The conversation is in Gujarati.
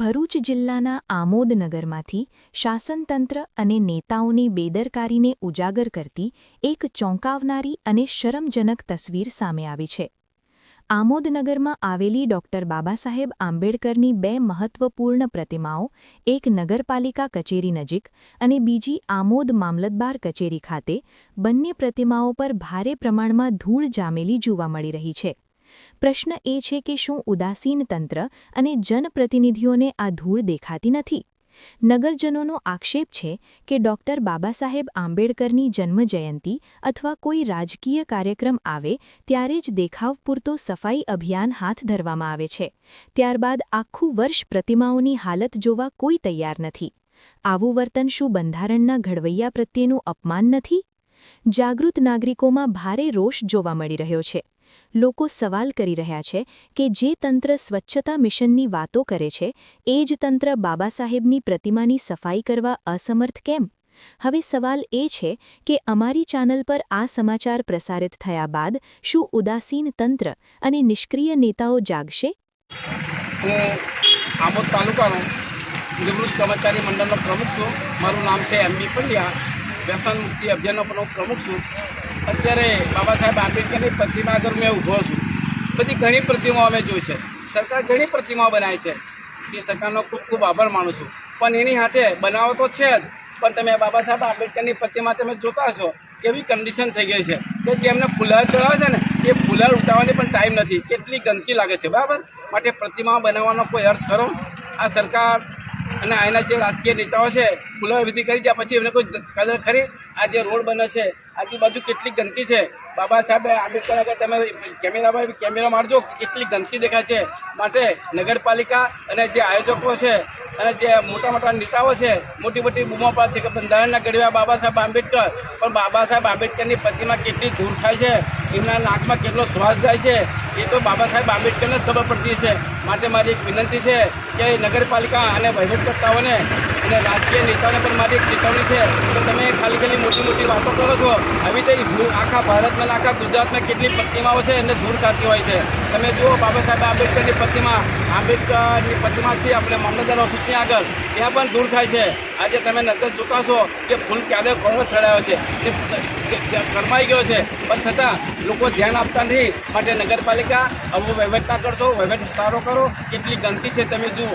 ભરૂચ જિલ્લાના આમોદનગરમાંથી શાસનતંત્ર અને નેતાઓની બેદરકારીને ઉજાગર કરતી એક ચોંકાવનારી અને શરમજનક તસવીર સામે આવી છે. આમોદનગરમાં આવેલી ડોક્ટર બાબાસાહેબ આંબેડકરની બે મહત્વપૂર્ણ પ્રતિમાઓ, એક નગરપાલિકા કચેરી નજીક અને બીજી આમોદ મામલતદાર કચેરી ખાતે, બંને પ્રતિમાઓ પર ભારે પ્રમાણમાં ધૂળ જામેલી જોવા મળી રહી છે. પ્રશ્ન એ છે કે શું ઉદાસીન તંત્ર અને જનપ્રતિનિધિઓને આ ધૂળ દેખાતી નથી? નગરજનોનો આક્ષેપ છે કે ડોક્ટર બાબાસાહેબ આંબેડકરની જન્મજયંતી અથવા કોઈ રાજકીય કાર્યક્રમ આવે ત્યારે જ દેખાવ પૂરતો સફાઈ અભિયાન હાથ ધરવામાં આવે છે. ત્યારબાદ આખું વર્ષ પ્રતિમાઓની હાલત જોવા કોઈ તૈયાર નથી. આવું વર્તન શું બંધારણના ઘડવૈયા પ્રત્યેનું અપમાન નથી? જાગૃત નાગરિકોમાં ભારે રોષ જોવા મળી રહ્યો છે. લોકો સવાલ કરી રહ્યા છે કે જે તંત્ર સ્વચ્છતા મિશનની વાતો કરે છે, એ જ તંત્ર બાબા સાહેબની પ્રતિમાની સફાઈ કરવા અસમર્થ કેમ? હવે સવાલ એ છે કે અમારી ચેનલ પર આ સમાચાર પ્રસારિત થયા બાદ શું ઉદાસીન તંત્ર અને નિષ્ક્રિય નેતાઓ જાગશે? મારું નામ છે એમ બી પંડ્યા. વ્યસન મુક્તિ પ્રમુખ છું. અત્યારે બાબા સાહેબ આંબેડકરની પ્રતિમા આગળ મેં ઊભો છું. બધી ઘણી પ્રતિમાઓ અમે જોઈ છે. સરકાર ઘણી પ્રતિમાઓ બનાવી છે. એ સરકારનો ખૂબ ખૂબ આભાર માનું છું. પણ એની સાથે બનાવો તો છે જ. પણ તમે બાબા સાહેબ આંબેડકરની પ્રતિમા તમે જોતા હશો, કેવી કન્ડિશન થઈ ગઈ છે. કે જે એમને ફુલાર ચડાવે છે ને, એ ફુલાર ઉઠાવવાની પણ ટાઈમ નથી. કેટલી ગંદકી લાગે છે. બરાબર? માટે પ્રતિમા બનાવવાનો કોઈ અર્થ ખરો? આ સરકાર અને આના જે રાજકીય નેતાઓ છે ફુલાર વિધિ કરી દે પછી એમને કોઈ કદર ખરી? આ જે રોડ બને છે, આજુબાજુ કેટલી ગંદકી છે. બાબા સાહેબ, આંબેડકર આગળ તમે કેમેરામાં કેમેરા મારજો કેટલી ગંદકી દેખાય છે માટે નગરપાલિકા અને જે આયોજકો છે અને જે મોટા મોટા નેતાઓ છે, મોટી મોટી બૂમો પાડ છે કે બંધારણના ઘડવ્યા બાબા સાહેબ આંબેડકર, પણ બાબા સાહેબ આંબેડકરની પ્રતિમા કેટલી દૂર થાય છે, એમના નાકમાં કેટલો શ્વાસ જાય છે એ તો બાબા સાહેબ આંબેડકરને જ ખબર પડતી છે માટે મારી એક વિનંતી છે કે નગરપાલિકા અને વહીવટકર્તાઓને અને રાજકીય નેતાઓને પણ મારી એક ચેતવણી છે. કે તમે ખાલી મોટી મોટી વાતો કરો છો. આવી તો ધૂળ આખા ભારતમાં આખા ગુજરાતમાં કેટલી પ્રતિમાઓ છે એને દૂર ખાતી હોય છે. તમે જુઓ બાબા સાહેબ આંબેડકરની પ્રતિમા આંબેડકરની પ્રતિમા છે આપણે મામલતદાર ઓફિસની આગળ. ત્યાં પણ દૂર થાય છે. આજે તમે નજર છો કે ફૂલ ક્યારે કોનો ચડાયો છે. એ કરમાઈ ગયો છે. પણ છતાં લોકો ધ્યાન આપતા નથી માટે નગરપાલિકા આવું વહીવટતા કરશો, વહીવટ સારો કરો. કેટલી ગંદકી છે તમે જુઓ.